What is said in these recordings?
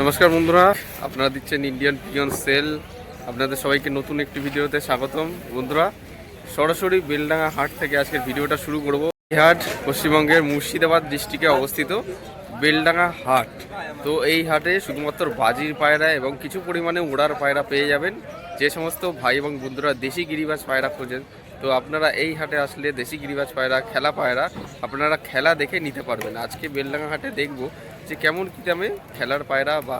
নমস্কার বন্ধুরা, আপনারা দিচ্ছেন ইন্ডিয়ান পিয়ন সেল আপনাদের সবাইকে নতুন একটি ভিডিওতে স্বাগতম। বন্ধুরা, সরাসরি বেলডাঙ্গা হাট থেকে আজকের ভিডিওটা শুরু করব। এই হাট পশ্চিমবঙ্গের মুর্শিদাবাদ ডিস্ট্রিক্টে অবস্থিত বেলডাঙ্গা হাট। তো এই হাটে শুধুমাত্র বাজির পায়রা এবং কিছু পরিমাণে উড়ার পায়রা পেয়ে যাবেন। যে সমস্ত ভাই এবং বন্ধুরা দেশি গিরিবাজ পায়রা খোঁজেন তো আপনারা এই হাটে আসলে দেশি গিরিবাজ পায়রা, খেলা পায়রা, আপনারা খেলা দেখে নিতে পারবেন। আজকে বেলডাঙ্গা হাটে দেখব যে কেমন কী দামে খেলার পায়রা বা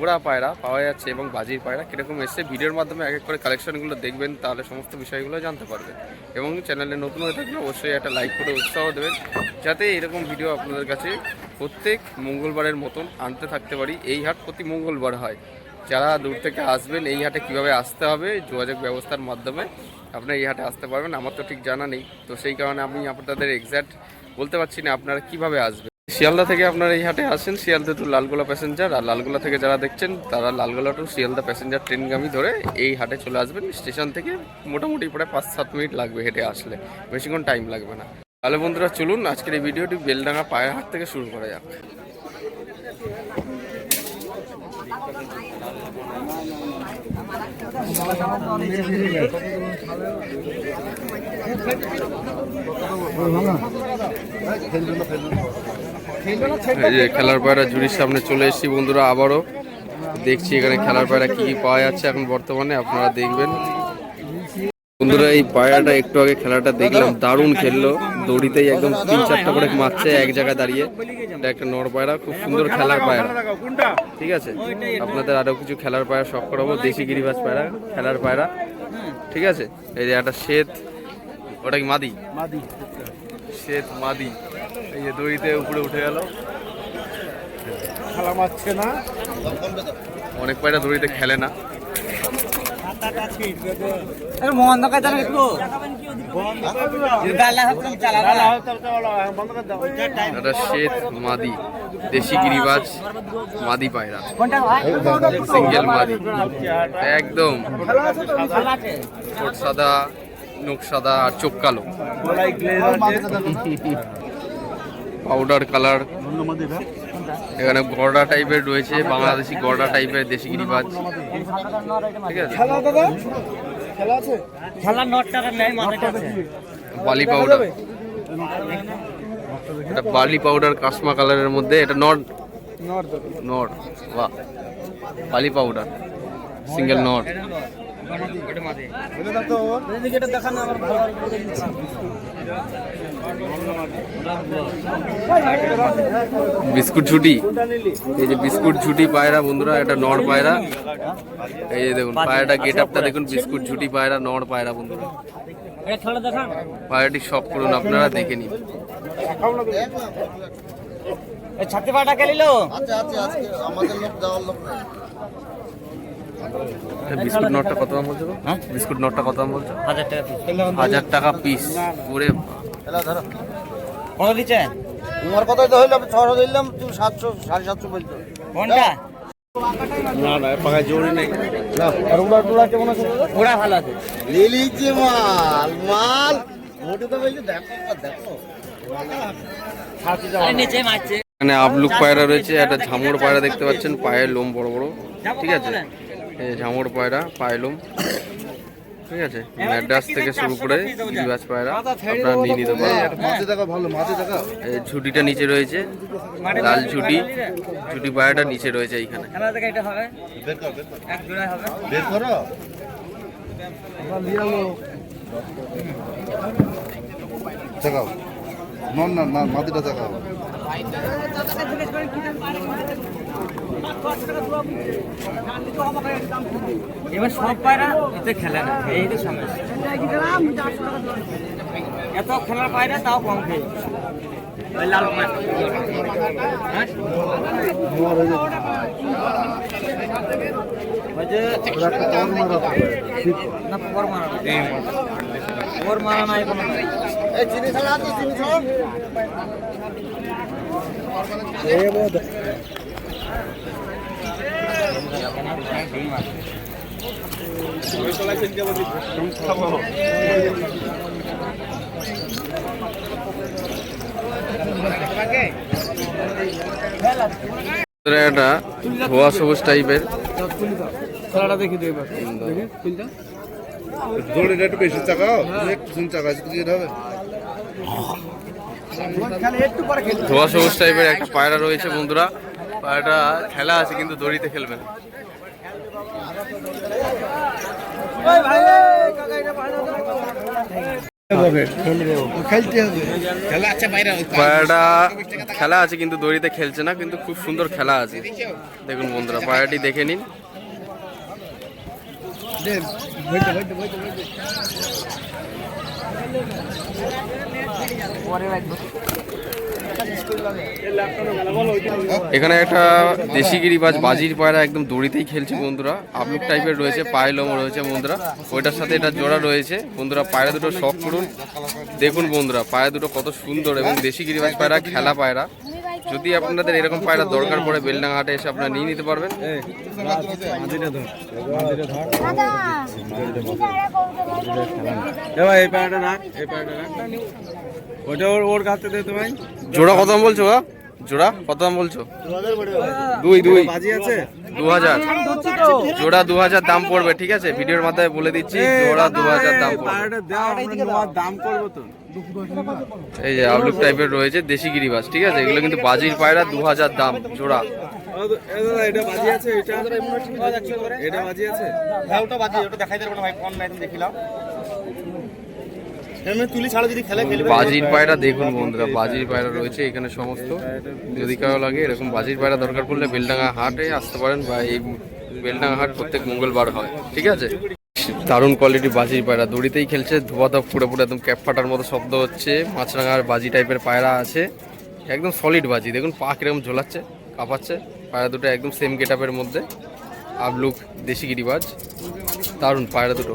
ওড়া পায়রা পাওয়া যাচ্ছে এবং বাজির পায়রা কীরকম এসছে। ভিডিওর মাধ্যমে এক এক করে কালেকশনগুলো দেখবেন, তাহলে সমস্ত বিষয়গুলো জানতে পারবেন। এবং চ্যানেলে নতুন হয়ে থাকলে অবশ্যই একটা লাইক করে উৎসাহ দেবেন, যাতে এরকম ভিডিও আপনাদের কাছে প্রত্যেক মঙ্গলবারের মতন আনতে থাকতে পারি। এই হাট প্রতি মঙ্গলবার হয়। যারা দূর থেকে আসবেন, এই হাটে কীভাবে আসতে হবে, যোগাযোগ ব্যবস্থার মাধ্যমে আপনারা এই হাটে আসতে পারবেন। আমার তো ঠিক জানা নেই। তো সেই কারণে আমি আপনাদের এক্স্যাক্ট বলতে পারছি না আপনারা কীভাবে আসবেন। শিয়ালদা থেকে আপনারা এই হাটে আসেন। শিয়ালদা টু লালগোলা প্যাসেঞ্জার আর লালগোলা থেকে যারা দেখছেন, তারা লালগোলা টু শিয়ালদা প্যাসেঞ্জার ট্রেনগামী ধরে এই হাটে চলে আসবেন। স্টেশন থেকে মোটামুটি প্রায় পাঁচ সাত মিনিট লাগবে হেঁটে আসলে। বেশিক্ষণ টাইম লাগবে না। তাহলে বন্ধুরা চলুন, আজকের এই ভিডিওটি বেলডাঙ্গা পায়ের হাট থেকে শুরু করা যাক। এই যে খেলার পায়রা জুড়ির সামনে চলে এসেছি বন্ধুরা, আবারও। দেখছি এখানে খেলার পায়রা কি কি পাওয়া যাচ্ছে এখন বর্তমানে, আপনারা দেখবেন। বন্ধুরা এই পায়রাটা একটু আগে খেলাটা দেখলাম দারুণ খেললো। দড়িতেই একদম তিন চারটা করে মারছে এক জায়গায় দাঁড়িয়ে। এটা একটা নর পায়রা খুব সুন্দর খেলার পায়রা। ঠিক আছে? আপনাদের আরও কিছু খেলার পায়রা শখ করাবো দেশি গিরিবাজ পায়রা খেলার পায়রা। ঠিক আছে? এই যে একটা শ্বেত ওটা কি মাদি? মাদি। শ্বেত মাদি। এই যে দড়িতে উপরে উঠে গেল। খেলা মারছে না। অনেক পায়রা দড়িতে খেলে না মোহন দোকান জানো একটু গালা হকম চালা বন্ধ করে দাও একটা? শ্বেত মাদি দেশি গিরিবাজ মাদি পায়রা। সিঙ্গেল মাদি। একদম। সাদা নখ সাদা আর চোখ কালো। Powder colour. ধন্যবাদ এখানে গড়া টাইপের রয়েছে বাংলাদেশি গড়া টাইপের দেশি গিরিবাজ। ঠিক আছে? খেলা দাদা? খেলা আছে? খেলা নটটার নেই মাথাটা বালি পাউডার এটা বালি পাউডার কাশমা কালারের মধ্যে এটা নট। নট বাহ। বালি পাউডার সিঙ্গেল নট। দেখান আমার ভালো বিস্কুট ছুটি। এই যে বিস্কুট ছুটি পায়রা বন্ধুরা এটা নড় পায়রা। এই যে দেখুন পায়রাটা গেট আপটা দেখুন বিস্কুট ছুটি পায়রা নড় পায়রা বন্ধুরা। পায়রাটি সব করুন আপনারা দেখে নিন। ছাতি পাটা খেলিল বিস্কুট নটটা কত দাম বলছো হ্যাঁ? বিস্কুট নটটা কত দাম বলছো হাজার টাকা পিস হাজার টাকা পিস কত দিচ্ছেন তোমার কথাই তো হইলাম ছশো দিলাম তুই সাতশো সাড়ে সাতশো বলতো কোনটা? না না পাকা জোরে নেই। না আর উড়া টুড়া কেমন আছে? ওরা ভালো আছে। লিলিছে মাল মাল। মোটে তো বলছে দেখো দেখো। আরে নিচে মারছে। এখানে আবলুক পায়রা রয়েছে একটা ঝামর পায়রা দেখতে পাচ্ছেন পায়ের লোম বড় বড়। ঠিক আছে? এই ঝামর পায়রা পায়ের লোম। ঠিক আছে? ম্যাড্রাস থেকে শুরু করে গিরিবাজ পায়রা আপনারা নিয়ে নিতে পারেন মাঝে দেখা ভালো মাঝে দেখা এই ঝুটিটা নিচে রয়েছে লাল ঝুটি। ঝুটি পায়রাটা নিচে রয়েছে এইখানে। খেলা দেখা এটা হবে? বের কর বের কর। এক হবে? বের করো। দেখাও। নন না না মাটিটা দেখাও। এবার সব পায়রা এতে খেলে না এই তো সমস্যা। এত খেলার পায়রা তাও কম খেয়ে। লাল পায়রা হ্যাঁ? না পর মারা পর মারা নাই কোনো। চিনি ছাড়া আছে চিনি ছাড়া। এটা ধোয়া সবুজ টাইপের খেলাটা দেখি খুলটা দড়িটা একটু বেশি চাকাও একটু শুন চাকা হবে ধোয়া সবুজ টাইপের একটা পায়রা রয়েছে বন্ধুরা। পায়রাটা খেলা আছে কিন্তু দড়িতে খেলবে না ওই ভাই কাকা এটা পায়রা খেলতে হবে খেলা আছে কিন্তু দড়িতে খেলছে না, কিন্তু খুব সুন্দর খেলা আছে। দেখুন বন্ধুরা, পায়রাটি দেখে নিন। এখানে একটা দেশি গিরিবাজ বাজির পায়রা একদম দড়িতেই খেলছে বন্ধুরা। আপলুক টাইপের রয়েছে, পায়ে লোম রয়েছে বন্ধুরা। ওইটার সাথে এটা জোড়া রয়েছে। বন্ধুরা, পায়রা দুটো শখ করুন। দেখুন বন্ধুরা, পায়রা দুটো কত সুন্দর এবং দেশি গিরিবাজ পায়রা, খেলা পায়রা। যদি আপনাদের এরকম পায়রা দরকার পড়ে বেলডাঙ্গা হাটে এসে আপনারা নিয়ে নিতে পারবেন। দাদা ইশারা করতে ভাই এই পায়রাটা রাখ এই পায়রাটা রাখ। ওটা ওর ওর কাছে দে ভাই। জোড়া কত দাম বলছো বা জোড়া কত দাম বলছো? দুই দুই। দু হাজার জোড়া দু হাজার দাম পড়বে ঠিক আছে? ভিডিওর মাথায় বলে দিচ্ছি জোড়া দু হাজার দাম পড়বে। দাম করব তো। এই যে আবলুক টাইপের রয়েছে দেশি গিরিবাস ঠিক আছে? এগুলো কিন্তু বাজির পায়রা দু হাজার দাম জোড়া। বাজির পায়রা দেখুন বন্ধুরা বাজির পায়রা রয়েছে এখানে সমস্ত। যদি কারও লাগে এরকম বাজির পায়রা দরকার পড়লে বেলডাঙ্গা হাটে আসতে পারেন বা এই বেলডাঙ্গা হাট প্রত্যেক মঙ্গলবার হয় ঠিক আছে? দারুণ কোয়ালিটি বাজি পায়রা। দড়িতেই খেলছে ধোয়া ধপ পুরো পুরো একদম ক্যাপ ফাটার মতো শব্দ হচ্ছে। মাছরাঙার বাজি টাইপের পায়রা আছে। একদম সলিড বাজি। দেখুন, পা কীরকম ঝোলাচ্ছে, কাঁপাচ্ছে। পায়রা দুটো একদম সেম গেটআপের মধ্যে। আবলুক দেশি গিরিবাজ। দারুণ পায়রা দুটো।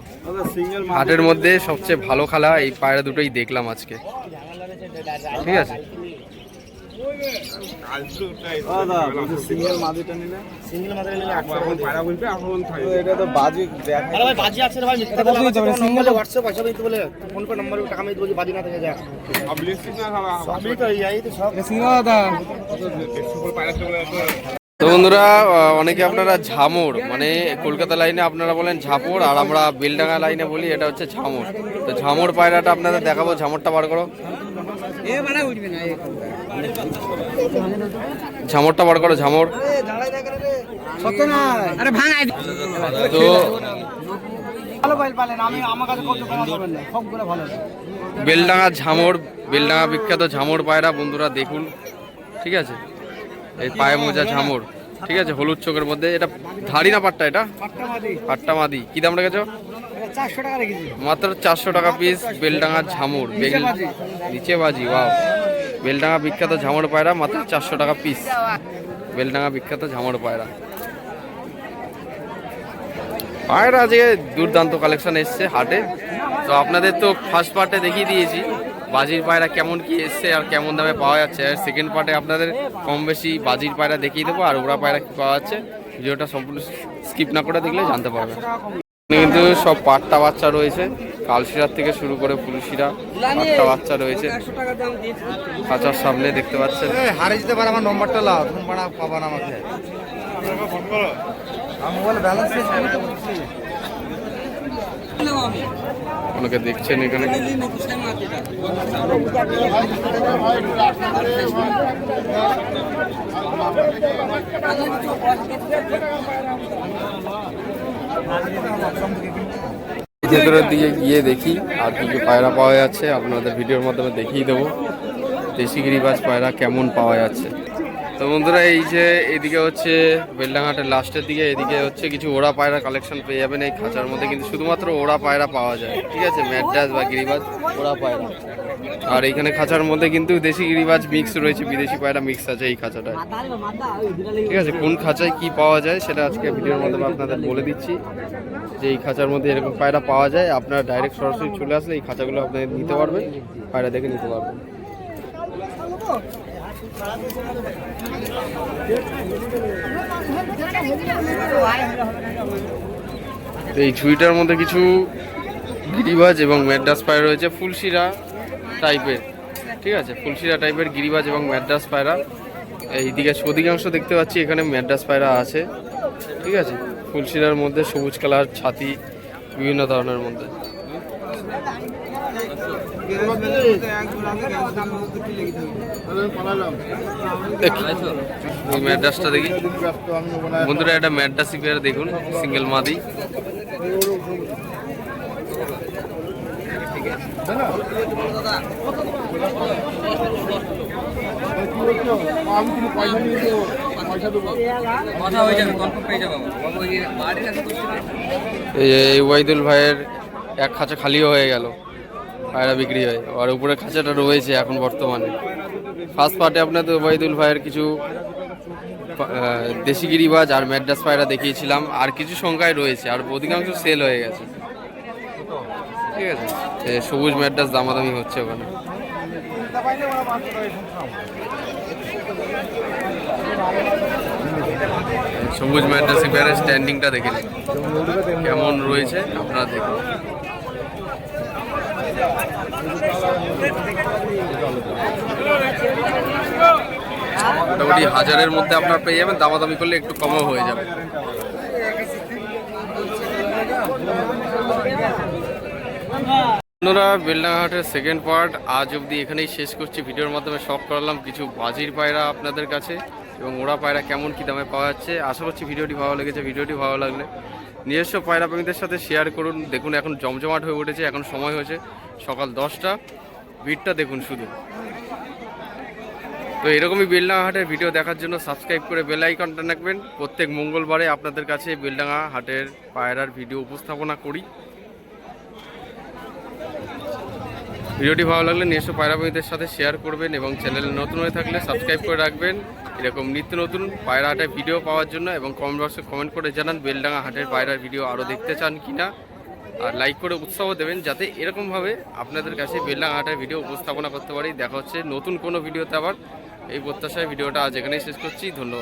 হাটের মধ্যে সবচেয়ে ভালো খেলা এই পায়রা দুটোই দেখলাম আজকে। ঠিক আছে? দাদা সিঙ্গেল মাদিটা নিলে সিঙ্গেল মাঝে নিলে আটশো তো এটা তো বাজি আরে ভাই বাজি আছে ভাই মিথ্যা কথা বলছি সিঙ্গেল হোয়াটসঅ্যাপ আছে দিতে বলে ফোন করে নম্বর টাকা আমি দেবো বাজি না থেকে যা সবই তো এই তো সব তো বন্ধুরা অনেকে আপনারা ঝামর মানে কলকাতা লাইনে আপনারা বলেন ঝাপর, আর আমরা বেলডাঙ্গা লাইনে বলি, এটা হচ্ছে ঝামর। তো ঝামর পায়রাটা আপনাদের দেখাবো, ঝামরটা বার করো। ঝামরটা বার করো, ঝামর। তো বেলডাঙ্গা ঝামর, বেলডাঙ্গা বিখ্যাত ঝামর পায়রা, বন্ধুরা দেখুন, ঠিক আছে? এই পায়ে মোজা ঝামর। ঠিক আছে, হলুদ চোখের মধ্যে। এটা ধাড়ি না পাট্টা এটা? পাট্টা মাদি। কি দাম রেখেছো? মাত্র চারশো টাকা পিস বেলডাঙ্গার ঝামুর। বেল নিচে বাজি ওয়াও বেলডাঙ্গা বিখ্যাত ঝামর পায়রা, মাত্র চারশো টাকা পিস বেলডাঙ্গা বিখ্যাত ঝামর পায়রা। পায়রা আজকে দুর্দান্ত কালেকশন এসছে হাটে। তো আপনাদের তো ফার্স্ট পার্টে দেখিয়ে দিয়েছি। বাজির পায়রা কেমন কি এসছে আর কেমন দামে পাওয়া যাচ্ছে? আর সেকেন্ড পার্টে আপনাদের কম বেশি বাজির পায়রা দেখিয়ে দেবো আর ওরা পায়রা কি পাওয়া যাচ্ছে। ভিডিওটা সম্পূর্ণ স্কিপ না করে দেখলে জানতে পারবেন এখানে কিন্তু সব পাট্টা বাচ্চা রয়েছে। কালশিরার থেকে শুরু করে ফুলশিরা পাট্টা বাচ্চা রয়েছে। একশো টাকা দাম খাঁচার সামনে দেখতে পাচ্ছেন। হারে যেতে পারে আমার নম্বরটা লাও পাড়া পাবা না আমাকে। আমার মোবাইল ব্যালেন্স। অনেকে দেখছেন এখানে? ভেতরের দিকে গিয়ে দেখি আর কি কি পায়রা পাওয়া যাচ্ছে। আপনাদের ভিডিওর মাধ্যমে দেখিয়ে দেবো। দেশি গিরিবাজ পায়রা কেমন পাওয়া যাচ্ছে। তো বন্ধুরা, এই যে এদিকে হচ্ছে বেলডাঙ্গাটের লাস্টের দিকে, এদিকে হচ্ছে কিছু ওড়া পায়রা কালেকশন পেয়ে যাবেন এই খাঁচার মধ্যে, কিন্তু শুধুমাত্র ওড়া পায়রা পাওয়া যায়, ঠিক আছে? ম্যাড্রাস বা গিরিবাজ, ওড়া পায়রা। আর এইখানে খাঁচার মধ্যে কিন্তু দেশি গিরিবাজ মিক্স রয়েছে, বিদেশি পায়রা মিক্স আছে এই খাঁচাটায়। ঠিক আছে, কোন খাঁচায় কি পাওয়া যায় সেটা আজকে ভিডিওর মাধ্যমে আপনাদের বলে দিচ্ছি। যে এই খাঁচার মধ্যে এরকম পায়রা পাওয়া যায়, আপনারা ডাইরেক্ট সরাসরি চলে আসলে এই খাঁচাগুলো আপনাদের নিতে পারবেন, পায়রা দেখে নিতে পারবেন। এই ঝুড়িটার মধ্যে কিছু গিরিবাজ এবং ম্যাড্রাস পায়রা রয়েছে ফুলশিরা টাইপের ঠিক আছে ফুলশিরা টাইপের গিরিবাজ এবং ম্যাড্রাস পায়রা এইদিকে অধিকাংশ দেখতে পাচ্ছি এখানে ম্যাড্রাস পায়রা আছে ঠিক আছে ফুলশিরার মধ্যে সবুজ কালার ছাতি বিভিন্ন ধরনের মধ্যে ম্যাড্রাসটা দেখি। বন্ধুরা একটা ম্যাড্রাসি পেয়ার দেখুন সিঙ্গেল মাদি। এই ওয়াইদুল ভাইয়ের এক খাঁচা খালিও হয়ে গেল, পায়রা বিক্রি হয়। আর উপরে খাঁচাটা রয়েছে এখন বর্তমানে। ফার্স্ট পার্টে আপনাদের ওবায়দুল ভাইয়ের কিছু দেশি গিরিবাজ আর ম্যাড্রাস পায়রা দেখিয়েছিলাম, আর কিছু সংখ্যায় রয়েছে, আর অধিকাংশ সেল হয়ে গেছে। ঠিক আছে? সবুজ ম্যাড্রাস দামাদামি হচ্ছে ওখানে। সবুজ ম্যাড্রাসি পেয়ারের স্ট্যান্ডিংটা দেখে নিন। কেমন রয়েছে, আপনারা দেখুন। মোটামুটি হাজারের মধ্যে আপনার পেয়ে যাবেন, দামাদামি করলে একটু কমও হয়ে যাবে। বন্ধুরা, বেলডাঙ্গাহাটের সেকেন্ড পার্ট আজ অবধি এখানেই শেষ করছি। ভিডিওর মাধ্যমে শখ করালাম কিছু বাজির পায়রা আপনাদের কাছে এবং ওরা পায়রা কেমন, কী দামে পাওয়া যাচ্ছে। আশা করছি ভিডিওটি ভালো লেগেছে, ভিডিওটি ভালো লাগলে নিজস্ব পায়রা প্রেমীদের সাথে শেয়ার করুন। দেখুন, এখন জমজমাট হয়ে উঠেছে, এখন সময় হয়েছে সকাল দশটা। ভিড়টা দেখুন শুধু। তো এরকমই বেলডাঙ্গা হাটের ভিডিও দেখার জন্য সাবস্ক্রাইব করে বেল আইকনটা রাখবেন। প্রত্যেক মঙ্গলবারে আপনাদের কাছে বেলডাঙ্গা হাটের পায়রার ভিডিও উপস্থাপনা করি। ভিডিওটি ভালো লাগলে নিজস্ব পায়রাবীদের সাথে শেয়ার করবেন এবং চ্যানেল নতুন হয়ে থাকলে সাবস্ক্রাইব করে রাখবেন। এরকম নিত্য নতুন পায়রা হাটের ভিডিও পাওয়ার জন্য এবং কমেন্ট বক্সে কমেন্ট করে জানান বেলডাঙ্গা হাটের পায়রার ভিডিও আরও দেখতে চান কি না আর লাইক করে উৎসাহ দেবেন যাতে এরকমভাবে আপনাদের কাছে বেলডাঙ্গা হাটের ভিডিও উপস্থাপনা করতে পারি। দেখা হচ্ছে নতুন কোনো ভিডিওতে আবার। এই প্রত্যাশায় ভিডিওটা আজ এখানেই শেষ করছি। ধন্যবাদ।